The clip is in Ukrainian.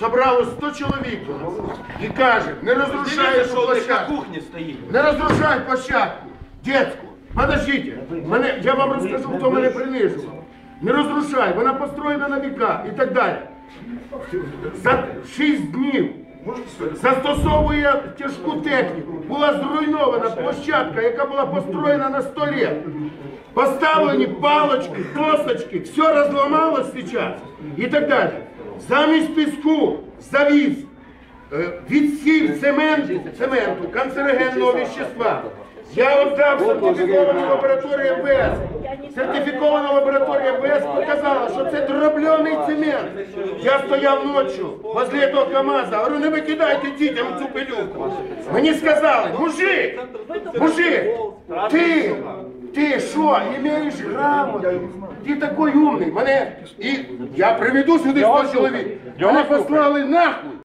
Собрало 100 чоловік і каже, не розрушай у площадку. кухні стоїть. Не розрушай площадку, детську. Подождите, мене, я вам розкажу, хто мене принижував. Не розрушай, вона построєна на віка і так далі. За 6 днів застосовує тяжку техніку. Була зруйнована площадка, яка була построєна на 100 лет. Поставлені палочки, досочки, все розламалось зараз і так далі. Замість піску завіз е, відсів цементу, цементу, канцерогенного вещества. Я отдав сертифіковану лабораторію МВС. Сертифікована лабораторія МВС показала, що це дроблений цемент. Я стояв ночі возле того КАМАЗа, говорю, не викидайте дітям цю пилюку. Мені сказали, мужик, мужик, ти, ти що, імеєш грамоту? Ти такий умний. Мене, і я приведу сюди 100 чоловік. Мене послали нахуй.